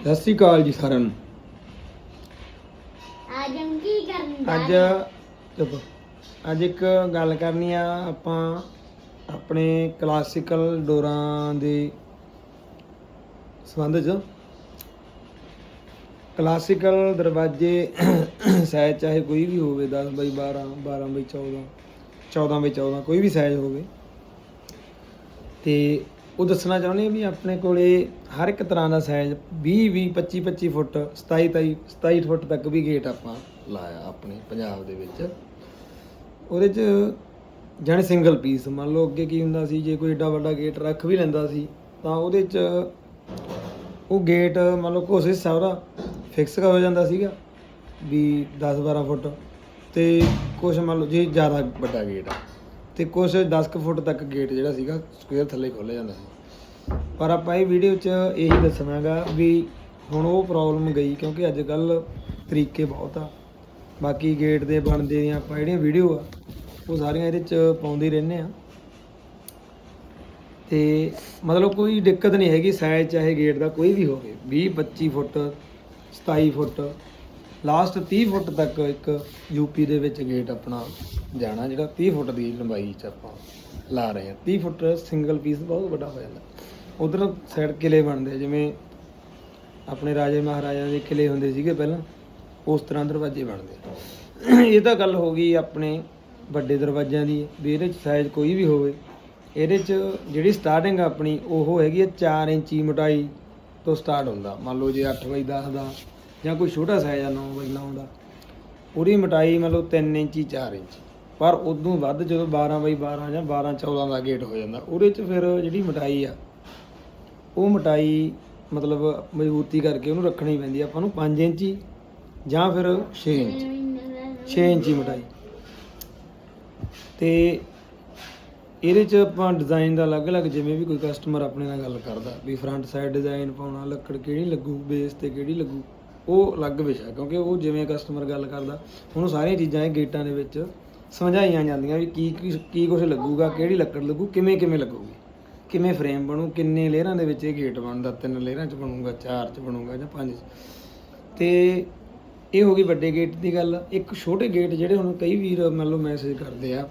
ਸਤਿ ਸ਼੍ਰੀ ਅਕਾਲ ਜੀ ਸਾਰਿਆਂ ਨੂੰ। ਅੱਜ ਹਮ ਕੀ ਕਰਨ ਅੱਜ ਚੁੱਪ ਅੱਜ ਇੱਕ ਗੱਲ ਕਰਨੀ ਆ ਆਪਾਂ ਆਪਣੇ ਕਲਾਸੀਕਲ ਡੋਰਾਂ ਦੇ ਸੰਬੰਧ 'ਚ। ਕਲਾਸੀਕਲ ਦਰਵਾਜ਼ੇ ਸਾਈਜ਼ ਚਾਹੇ ਕੋਈ ਵੀ ਹੋਵੇ 10 ਬਾਈ 12 12 ਬਾਈ 14 14 ਬਾਈ 14 ਕੋਈ ਵੀ ਸਾਈਜ਼ ਹੋਵੇ। ਤੇ ਉਹ ਦੱਸਣਾ ਚਾਹੁੰਦੇ ਆ ਵੀ ਆਪਣੇ ਕੋਲੇ ਹਰ ਇੱਕ ਤਰ੍ਹਾਂ ਦਾ ਸਾਈਜ਼ 20 20 25 25 ਫੁੱਟ 27 27 27 ਫੁੱਟ ਤੱਕ ਵੀ ਗੇਟ ਆਪਾਂ ਲਾਇਆ ਆਪਣੇ ਪੰਜਾਬ ਦੇ ਵਿੱਚ। ਉਹਦੇ 'ਚ ਜਾਣੇ ਸਿੰਗਲ ਪੀਸ ਮੰਨ ਲਓ ਅੱਗੇ ਕੀ ਹੁੰਦਾ ਸੀ, ਜੇ ਕੋਈ ਏਡਾ ਵੱਡਾ ਗੇਟ ਰੱਖ ਵੀ ਲੈਂਦਾ ਸੀ, ਤਾਂ ਉਹਦੇ 'ਚ ਉਹ ਗੇਟ ਮੰਨ ਲਓ ਕੁਛ ਹਿੱਸਾ ਉਹਦਾ ਫਿਕਸ ਹੋ ਜਾਂਦਾ ਸੀਗਾ, ਵੀ 10 12 ਫੁੱਟ ਤੇ ਕੁਛ ਮੰਨ ਲਓ ਜੇ ਜ਼ਿਆਦਾ ਵੱਡਾ ਗੇਟ ਆ। ਤੇ ਕੁਛ 10 ਕੁ ਫੁੱਟ ਤੱਕ ਗੇਟ ਜਿਹੜਾ ਸੀਗਾ ਸਕੁਅਰ ਥੱਲੇ ਖੋਲ੍ਹਿਆ ਜਾਂਦਾ ਸੀ। ਪਰ ਆਪਾਂ ਇਹ ਵੀਡੀਓ 'ਚ ਇਹੀ ਦੱਸਣਾਗਾ ਵੀ ਹੁਣ ਉਹ ਪ੍ਰੋਬਲਮ ਗਈ ਕਿਉਂਕਿ ਅੱਜ ਕੱਲ ਤਰੀਕੇ ਬਹੁਤ ਆ। ਬਾਕੀ ਗੇਟ ਦੇ ਬਣਦੇ ਦੀਆਂ ਆਪਾਂ ਜਿਹੜੀਆਂ ਵੀਡੀਓ ਆ, ਉਹ ਸਾਰੀਆਂ ਇਹਦੇ 'ਚ ਪਾਉਂਦੇ ਰਹਿੰਦੇ ਆ। ਤੇ ਮਤਲਬ ਕੋਈ ਦਿੱਕਤ ਨਹੀਂ ਹੈਗੀ, ਸਾਈਜ਼ ਚਾਹੇ ਗੇਟ ਦਾ ਕੋਈ ਵੀ ਹੋਵੇ 20 25 ਫੁੱਟ 27 ਫੁੱਟ ਲਾਸਟ 30 ਫੁੱਟ ਤੱਕ ਇੱਕ ਯੂਪੀ ਦੇ ਵਿੱਚ ਗੇਟ ਆਪਣਾ ਜਾਣਾ, ਜਿਹੜਾ 30 ਫੁੱਟ ਦੀ ਲੰਬਾਈ 'ਚ ਆਪਾਂ ਲਾ ਰਹੇ ਹਾਂ। 30 ਫੁੱਟ ਸਿੰਗਲ ਪੀਸ ਬਹੁਤ ਵੱਡਾ ਹੋ ਜਾਂਦਾ। ਉਧਰ ਸਾਈਡ ਕਿਲੇ ਬਣਦੇ ਜਿਵੇਂ ਆਪਣੇ ਰਾਜੇ ਮਹਾਰਾਜਾ ਦੇ ਕਿਲੇ ਹੁੰਦੇ ਸੀਗੇ ਪਹਿਲਾਂ, ਉਸ ਤਰ੍ਹਾਂ ਦਰਵਾਜ਼ੇ ਬਣਦੇ ਇਹ ਤਾਂ ਗੱਲ ਹੋ ਗਈ ਆਪਣੇ ਵੱਡੇ ਦਰਵਾਜ਼ਿਆਂ ਦੀ, ਵੀ ਇਹਦੇ 'ਚ ਸਾਈਜ਼ ਕੋਈ ਵੀ ਹੋਵੇ। ਇਹਦੇ 'ਚ ਜਿਹੜੀ ਸਟਾਰਟਿੰਗ ਆਪਣੀ, ਉਹ ਹੈਗੀ ਹੈ 4 ਇੰਚੀ ਮੋਟਾਈ ਤੋਂ ਸਟਾਰਟ ਹੁੰਦਾ। ਮੰਨ ਲਓ ਜੇ 8 ਬਾਈ 10 ਦਾ ਜਾਂ ਕੋਈ ਛੋਟਾ ਸਾਈਜ਼ ਆ 9 ਬਾਈ 9 ਦਾ, ਉਹਦੀ ਮਟਾਈ ਮਤਲਬ ਲਓ 3 ਇੰਚੀ 4 ਇੰਚ। ਪਰ ਉਦੋਂ ਵੱਧ ਜਦੋਂ 12 ਬਾਈ 12 ਜਾਂ 12 14 ਦਾ ਗੇਟ ਹੋ ਜਾਂਦਾ, ਉਹਦੇ 'ਚ ਫਿਰ ਜਿਹੜੀ ਮੋਟਾਈ ਆ, ਉਹ ਮਟਾਈ ਮਤਲਬ ਮਜ਼ਬੂਤੀ ਕਰਕੇ ਉਹਨੂੰ ਰੱਖਣੀ ਪੈਂਦੀ ਆ, ਆਪਾਂ ਨੂੰ 5 ਇੰਚੀ ਜਾਂ ਫਿਰ 6 ਇੰਚ 6 ਇੰਚੀ ਮੋਟਾਈ। ਤੇ ਇਹਦੇ ਚ ਆਪਾਂ ਡਿਜ਼ਾਈਨ ਦਾ ਅਲੱਗ-ਅਲੱਗ, ਜਿਵੇਂ ਵੀ ਕੋਈ ਕਸਟਮਰ ਆਪਣੇ ਨਾਲ ਗੱਲ ਕਰਦਾ, ਵੀ ਫਰੰਟ ਸਾਈਡ ਡਿਜ਼ਾਈਨ ਪਾਉਣਾ, ਲੱਕੜ ਕਿਹੜੀ ਲੱਗੂ ਬੇਸ ਤੇ ਕਿਹੜੀ ਲੱਗੂ। ਉਹ ਅਲੱਗ ਵਿਸ਼ਾ ਕਿਉਂਕਿ ਉਹ ਜਿਵੇਂ ਕਸਟਮਰ ਗੱਲ ਕਰਦਾ, ਉਹਨੂੰ ਸਾਰੀਆਂ ਚੀਜ਼ਾਂ ਇਹ ਗੇਟਾਂ ਦੇ ਵਿੱਚ ਸਮਝਾਈਆਂ ਜਾਂਦੀਆਂ ਵੀ ਕੀ ਕੀ ਕੀ ਕੁਝ ਲੱਗੂਗਾ, ਕਿਹੜੀ ਲੱਕੜ ਲੱਗੂ, ਕਿਵੇਂ ਕਿਵੇਂ ਲੱਗੂਗੀ। ਕਿਵੇਂ ਫਰੇਮ ਬਣੂ, ਕਿੰਨੇ ਲੇਅਰਾਂ ਦੇ ਵਿੱਚ ਇਹ ਗੇਟ ਬਣਦਾ, ਤਿੰਨ ਲੇਅਰਾਂ 'ਚ ਬਣੂਗਾ, ਚਾਰ 'ਚ ਬਣੂਗਾ ਜਾਂ ਪੰਜ 'ਚ। ਤੇ ਇਹ ਹੋ ਗਈ ਵੱਡੇ ਗੇਟ ਦੀ ਗੱਲ। ਇੱਕ ਛੋਟੇ ਗੇਟ ਜਿਹੜੇ ਹੁਣ ਕਈ ਵੀਰ ਮੰਨ ਲਓ ਮੈਸੇਜ ਕਰਦੇ ਆ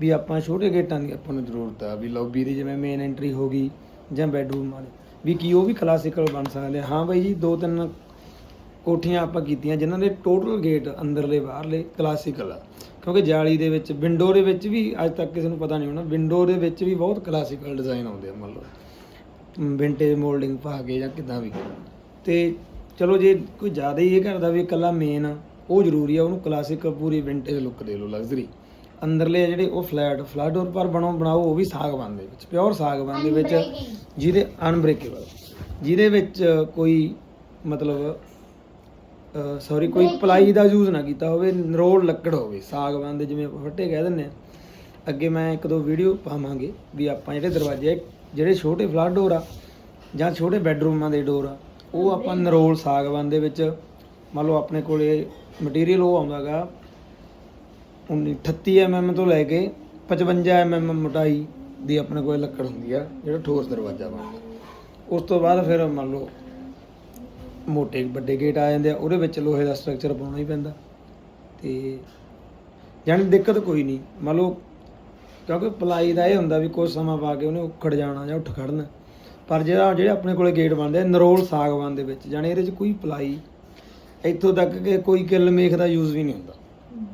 ਵੀ ਆਪਾਂ ਛੋਟੇ ਗੇਟਾਂ ਦੀ ਆਪਾਂ ਨੂੰ ਜ਼ਰੂਰਤ ਆ, ਵੀ ਲੌਬੀ ਦੀ ਜਿਵੇਂ ਮੇਨ ਐਂਟਰੀ ਹੋ ਗਈ ਜਾਂ ਬੈਡਰੂਮ ਵਾਲੇ, ਵੀ ਕੀ ਉਹ ਵੀ ਕਲਾਸੀਕਲ ਬਣ ਸਕਦੇ ਹਾਂ ਬਾਈ ਜੀ, ਦੋ ਤਿੰਨ ਕੋਠੀਆਂ ਆਪਾਂ ਕੀਤੀਆਂ ਜਿਨ੍ਹਾਂ ਦੇ ਟੋਟਲ ਗੇਟ ਅੰਦਰਲੇ ਬਾਹਰਲੇ ਕਲਾਸੀਕਲ ਆ। ਕਿਉਂਕਿ ਜਾਲੀ ਦੇ ਵਿੱਚ ਵਿੰਡੋ ਦੇ ਵਿੱਚ ਵੀ ਅੱਜ ਤੱਕ ਕਿਸੇ ਨੂੰ ਪਤਾ ਨਹੀਂ ਹੋਣਾ ਵਿੰਡੋ ਦੇ ਵਿੱਚ ਵੀ ਬਹੁਤ ਕਲਾਸੀਕਲ ਡਿਜ਼ਾਈਨ ਆਉਂਦੇ ਆ ਮੰਨ ਲਓ। ਵਿੰਟੇਜ ਮੋਲਡਿੰਗ ਪਾ ਕੇ ਜਾਂ ਕਿਦਾਂ ਵੀ। ਤੇ ਚਲੋ ਜੇ ਕੋਈ ਜ਼ਿਆਦਾ ਹੀ ਇਹ ਕਰਦਾ ਵੀ ਇਕੱਲਾ ਮੇਨ ਉਹ ਜ਼ਰੂਰੀ ਆ ਉਹਨੂੰ ਕਲਾਸਿਕ ਪੂਰੀ ਵਿੰਟੇਜ ਲੁੱਕ ਦੇ ਲਓ ਲਗਜ਼ਰੀ ਅੰਦਰਲੇ ਆ ਜਿਹੜੇ ਉਹ ਫਲੈਟ ਫਲੈਟ ਡੋਰ ਪਰ ਬਣਾਓ ਬਣਾਓ ਉਹ ਵੀ ਸਾਗਵਾਨ ਦੇ ਵਿੱਚ ਪਿਓਰ ਸਾਗਵਾਨ ਦੇ ਵਿੱਚ ਜਿਹਦੇ ਅਨਬ੍ਰੇਕੇਬਲ ਜਿਹਦੇ ਵਿੱਚ ਕੋਈ ਮਤਲਬ ਸੌਰੀ ਕੋਈ ਪਲਾਈ ਦਾ ਯੂਜ਼ ਨਾ ਕੀਤਾ ਹੋਵੇ ਨਰੋਲ ਲੱਕੜ ਹੋਵੇ ਸਾਗਵਾਨ ਦੇ ਜਿਵੇਂ ਆਪਾਂ ਫੱਟੇ ਕਹਿ ਦਿੰਦੇ ਆ ਅੱਗੇ ਮੈਂ ਇੱਕ ਦੋ ਵੀਡੀਓ ਪਾਵਾਂਗੇ ਵੀ ਆਪਾਂ ਜਿਹੜੇ ਦਰਵਾਜ਼ੇ ਜਿਹੜੇ ਛੋਟੇ ਫਲੱਡ ਡੋਰ ਆ ਜਾਂ ਛੋਟੇ ਬੈੱਡਰੂਮਾਂ ਦੇ ਡੋਰ ਆ ਉਹ ਆਪਾਂ ਨਰੋਲ ਸਾਗਵਾਨ ਦੇ ਵਿੱਚ ਮੰਨ ਲਓ ਆਪਣੇ ਕੋਲੇ ਮਟੀਰੀਅਲ ਉਹ ਆਉਂਦਾਗਾ 19 38 mm ਤੋਂ ਲੈ ਕੇ 55 mm ਮੋਟਾਈ ਦੀ ਆਪਣੇ ਕੋਲ ਲੱਕੜ ਹੁੰਦੀ ਆ ਜਿਹੜਾ ਠੋਸ ਦਰਵਾਜ਼ਾ ਬਣਦਾ। ਉਸ ਤੋਂ ਬਾਅਦ ਫਿਰ ਮੰਨ ਲਓ ਮੋਟੇ ਵੱਡੇ ਗੇਟ ਆ ਜਾਂਦੇ ਆ, ਉਹਦੇ ਵਿੱਚ ਲੋਹੇ ਦਾ ਸਟਰਕਚਰ ਪਾਉਣਾ ਹੀ ਪੈਂਦਾ। ਤੇ ਜਾਣੀ ਦਿੱਕਤ ਕੋਈ ਨਹੀਂ। ਮੰਨ ਲਓ, ਕਿਉਂਕਿ ਪਲਾਈ ਦਾ ਇਹ ਹੁੰਦਾ ਵੀ ਕੁਝ ਸਮਾਂ ਪਾ ਕੇ ਉਹਨੇ ਉਖੜ ਜਾਣਾ ਜਾਂ ਉੱਠ ਖੜਨਾ। ਪਰ ਜਿਹੜਾ ਜਿਹੜੇ ਆਪਣੇ ਕੋਲੇ ਗੇਟ ਬਣਦੇ ਆ, ਨਰੋਲ ਸਾਗਵਾਨ ਦੇ ਵਿੱਚ ਜਾਣੀ ਇਹਦੇ 'ਚ ਕੋਈ ਪਲਾਈ ਇੱਥੋਂ ਤੱਕ ਕਿ ਕੋਈ ਕਿੱਲ ਮੇਖ ਦਾ ਯੂਜ਼ ਵੀ ਨਹੀਂ ਹੁੰਦਾ।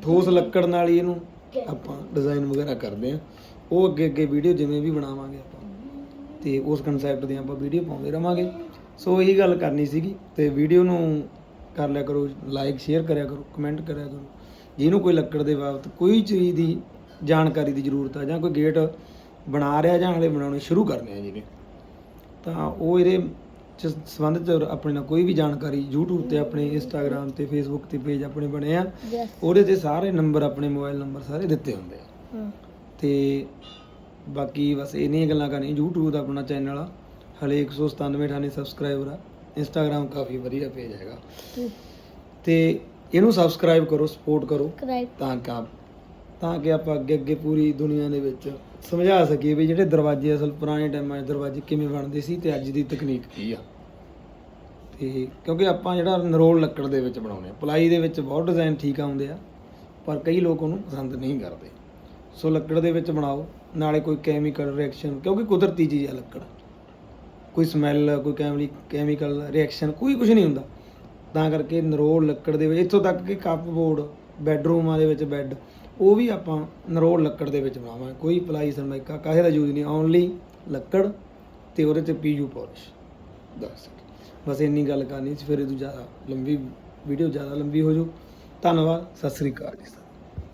ਠੋਸ ਲੱਕੜ ਨਾਲ ਹੀ ਇਹਨੂੰ ਆਪਾਂ ਡਿਜ਼ਾਈਨ ਵਗੈਰਾ ਕਰਦੇ ਆ। ਉਹ ਅੱਗੇ ਅੱਗੇ ਵੀਡੀਓ ਜਿਵੇਂ ਵੀ ਬਣਾਵਾਂਗੇ ਆਪਾਂ। ਤੇ ਉਸ ਕਨਸੈਪਟ ਦੀਆਂ ਆਪਾਂ ਵੀਡੀਓ ਪਾਉਂਦੇ ਰਵਾਂਗੇ। ਸੋ ਇਹੀ ਗੱਲ ਕਰਨੀ ਸੀਗੀ ਤੇ ਵੀਡੀਓ ਨੂੰ ਕਰ ਲਿਆ ਕਰੋ ਲਾਈਕ ਸ਼ੇਅਰ ਕਰਿਆ ਕਰੋ ਕਮੈਂਟ ਕਰਿਆ ਕਰੋ। ਜਿਹਨੂੰ ਕੋਈ ਲੱਕੜ ਦੇ ਬਾਬਤ ਕੋਈ ਚੀਜ਼ ਦੀ ਜਾਣਕਾਰੀ ਦੀ ਜ਼ਰੂਰਤ ਆ ਜਾਂ ਕੋਈ ਗੇਟ ਬਣਾ ਰਿਹਾ ਜਾਂ ਹਲੇ ਬਣਾਉਣੇ ਸ਼ੁਰੂ ਕਰਨੇ ਆ ਜਿਹਨੇ ਤਾਂ ਉਹ ਇਹਦੇ ਚ ਸੰਬੰਧਿਤ ਆਪਣੇ ਨਾਲ ਕੋਈ ਵੀ ਜਾਣਕਾਰੀ YouTube ਤੇ ਆਪਣੇ Instagram ਤੇ Facebook ਤੇ ਪੇਜ ਆਪਣੇ ਬਣੇ ਆ। ਉਹਦੇ ਤੇ ਸਾਰੇ ਨੰਬਰ ਆਪਣੇ ਮੋਬਾਈਲ ਨੰਬਰ ਸਾਰੇ ਦਿੱਤੇ ਹੁੰਦੇ ਆ। ਤੇ ਬਾਕੀ ਬਸ ਇੰਨੀਆਂ ਗੱਲਾਂ ਕਰਨੀਆਂ YouTube ਦਾ ਆਪਣਾ ਚੈਨਲ ਆ। ਹਲੇ 197 ਸਬਸਕ੍ਰਾਈਬਰ ਆ। Instagram ਕਾਫੀ ਵਧੀਆ ਪੇਜ ਹੈਗਾ। ਤੇ ਇਹਨੂੰ ਸਬਸਕ੍ਰਾਈਬ ਕਰੋ ਸਪੋਰਟ ਕਰੋ ਤਾਂ ਕਿ ਤਾਂ ਕਿ ਆਪਾਂ ਅੱਗੇ ਅੱਗੇ ਪੂਰੀ ਦੁਨੀਆ ਦੇ ਵਿੱਚ ਸਮਝਾ ਸਕੀਏ ਵੀ ਜਿਹੜੇ ਦਰਵਾਜ਼ੇ ਅਸਲ ਪੁਰਾਣੇ ਟਾਈਮਾਂ 'ਚ ਦਰਵਾਜ਼ੇ ਕਿਵੇਂ ਬਣਦੇ ਸੀ ਤੇ ਅੱਜ ਦੀ ਤਕਨੀਕ ਕੀ ਆ। ਤੇ ਕਿਉਂਕਿ ਆਪਾਂ ਜਿਹੜਾ ਨਰੋਲ ਲੱਕੜ ਦੇ ਵਿੱਚ ਬਣਾਉਂਦੇ ਆ ਪਲਾਈ ਦੇ ਵਿੱਚ ਬਹੁਤ ਡਿਜ਼ਾਈਨ ਠੀਕ ਆਉਂਦੇ ਆ ਪਰ ਕਈ ਲੋਕ ਉਹਨੂੰ ਪਸੰਦ ਨਹੀਂ ਕਰਦੇ। ਸੋ ਲੱਕੜ ਦੇ ਵਿੱਚ ਬਣਾਓ ਨਾਲੇ ਕੋਈ ਕੈਮੀਕਲ ਰਿਐਕਸ਼ਨ ਕਿਉਂਕਿ ਕੁਦਰਤੀ ਚੀਜ਼ ਆ ਲੱਕੜ। ਕੋਈ ਸਮੈਲ ਕੋਈ ਕੈਮੀ ਕੈਮੀਕਲ ਰਿਐਕਸ਼ਨ ਕੋਈ ਕੁਝ ਨਹੀਂ ਹੁੰਦਾ। ਤਾਂ ਕਰਕੇ ਨਰੋਲ ਲੱਕੜ ਦੇ ਵਿੱਚ, ਇੱਥੋਂ ਤੱਕ ਕਿ ਕੱਪ ਬੋਰਡ ਬੈੱਡਰੂਮਾਂ ਦੇ ਵਿੱਚ ਬੈੱਡ ਉਹ ਵੀ ਆਪਾਂ ਨਰੋਲ ਲੱਕੜ ਦੇ ਵਿੱਚ ਬਣਾਵਾਂਗੇ। ਕੋਈ ਪਲਾਈ ਸਰਮਾਈਕਾ ਕਾਹੇ ਦਾ ਯੂਜ਼ ਨਹੀਂ ਓਨਲੀ ਲੱਕੜ ਤੇ ਉਹਦੇ ਤੇ ਪੀਯੂ ਪਾਲਿਸ਼ ਬਸ। ਬਸ ਇੰਨੀ ਗੱਲ ਕਰਨੀ ਸੀ, ਫਿਰ ਇਹ ਤੋਂ ਜ਼ਿਆਦਾ ਲੰਬੀ ਵੀਡੀਓ ਜ਼ਿਆਦਾ ਲੰਬੀ ਹੋ ਜੂ ਧੰਨਵਾਦ, ਸਤਿ ਸ੍ਰੀ ਅਕਾਲ ਜੀ।